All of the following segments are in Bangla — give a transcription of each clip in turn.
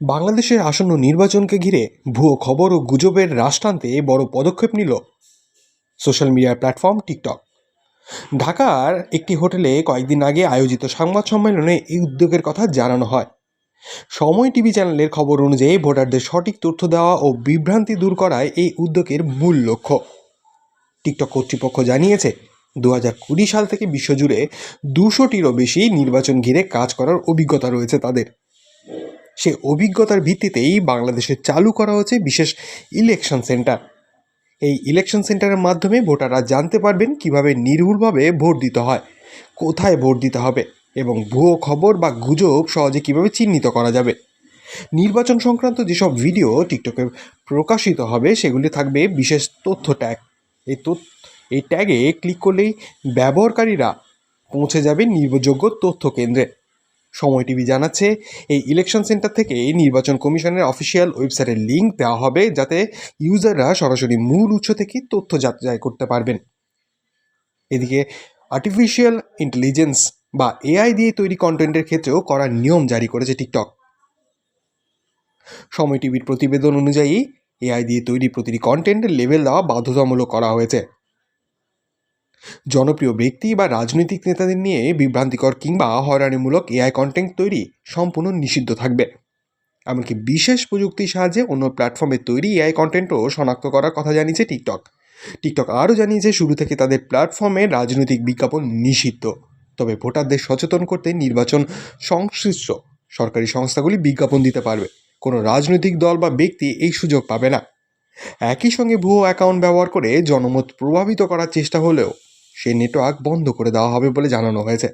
বাংলাদেশের আসন্ন নির্বাচনকে ঘিরে ভুয়ো খবর ও গুজবের হ্রাস টানতে বড় পদক্ষেপ নিল সোশ্যাল মিডিয়ার প্ল্যাটফর্ম টিকটক। ঢাকার একটি হোটেলে কয়েকদিন আগে আয়োজিত সংবাদ সম্মেলনে এই উদ্যোগের কথা জানানো হয়। সময় টিভি চ্যানেলের খবর অনুযায়ী ভোটারদের সঠিক তথ্য দেওয়া ও বিভ্রান্তি দূর করায় এই উদ্যোগের মূল লক্ষ্য। টিকটক কর্তৃপক্ষ জানিয়েছে দু হাজার কুড়ি সাল থেকে বিশ্বজুড়ে দুশোটিরও বেশি নির্বাচন ঘিরে কাজ করার অভিজ্ঞতা রয়েছে তাদের। সে অভিজ্ঞতার ভিত্তিতেই বাংলাদেশে চালু করা হচ্ছে বিশেষ ইলেকশন সেন্টার এই ইলেকশন সেন্টারের মাধ্যমে ভোটাররা জানতে পারবেন কীভাবে নির্ভুলভাবে ভোট দিতে হয়, কোথায় ভোট দিতে হবে এবং ভুয়ো খবর বা গুজব সহজে কীভাবে চিহ্নিত করা যাবে। নির্বাচন সংক্রান্ত যেসব ভিডিও টিকটকে প্রকাশিত হবে, সেগুলি থাকবে বিশেষ তথ্য ট্যাগ এই এই ট্যাগে ক্লিক করলেই ব্যবহারকারীরা পৌঁছে যাবে নির্ভরযোগ্য তথ্য কেন্দ্রে। সময় টিভি জানাচ্ছে, এই ইলেকশন সেন্টার থেকে নির্বাচন কমিশনের অফিসিয়াল ওয়েবসাইটের লিঙ্ক দেওয়া হবে যাতে ইউজাররা সরাসরি মূল উৎস থেকে তথ্য যাচাই করতে পারবেন। এদিকে আর্টিফিশিয়াল ইন্টেলিজেন্স বা এআই দিয়ে তৈরি কন্টেন্টের ক্ষেত্রেও করা নিয়ম জারি করেছে টিকটক সময় টিভির প্রতিবেদন অনুযায়ী এআই দিয়ে তৈরি প্রতিটি কন্টেন্টের লেভেল দেওয়া বাধ্যতামূলক করা হয়েছে। জনপ্রিয় ব্যক্তি বা রাজনৈতিক নেতাদের নিয়ে বিভ্রান্তিকর কিংবা হয়রানিমূলক এআই কন্টেন্ট তৈরি সম্পূর্ণ নিষিদ্ধ থাকবে। এমনকি বিশেষ প্রযুক্তির সাহায্যে অন্য প্ল্যাটফর্মে তৈরি এআই কন্টেন্টও শনাক্ত করার কথা জানিয়েছে টিকটক টিকটক আরও জানিয়েছে, শুরু থেকে তাদের প্ল্যাটফর্মে রাজনৈতিক বিজ্ঞাপন নিষিদ্ধ। তবে ভোটারদের সচেতন করতে নির্বাচন সংশ্লিষ্ট সরকারি সংস্থাগুলি বিজ্ঞাপন দিতে পারবে। কোনো রাজনৈতিক দল বা ব্যক্তি এই সুযোগ পাবে না। একই সঙ্গে ভুয়ো অ্যাকাউন্ট ব্যবহার করে জনমত প্রভাবিত করার চেষ্টা হলেও সেই নেটওয়ার্ক বন্ধ করে দেওয়া হবে বলে জানানো হয়েছে।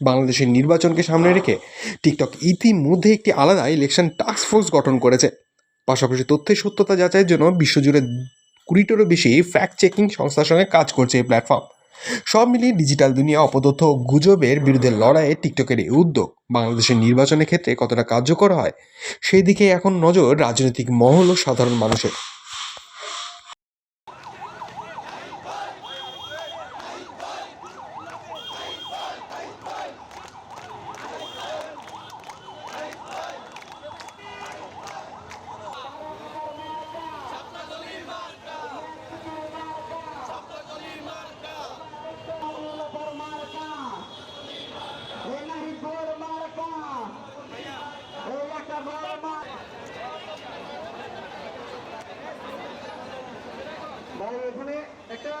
বাংলাদেশের নির্বাচনকে সামনে রেখে টিকটক ইতিমধ্যে একটি আলাদা ইলেকশন টাস্ক ফোর্স গঠন করেছে। পাশাপাশি তথ্যের সত্যতা যাচাইয়ের জন্য বিশ্বজুড়ে কুড়িটারও বেশি ফ্যাক্ট চেকিং সংস্থার সঙ্গে কাজ করছে এই প্ল্যাটফর্ম সব মিলিয়ে ডিজিটাল দুনিয়া অপতথ্য গুজবের বিরুদ্ধে লড়াইয়ে টিকটকের এই উদ্যোগ বাংলাদেশের নির্বাচনের ক্ষেত্রে কতটা কার্যকর হয়, সেই দিকে এখন নজর রাজনৈতিক মহল ও সাধারণ মানুষের। ওখানে একটা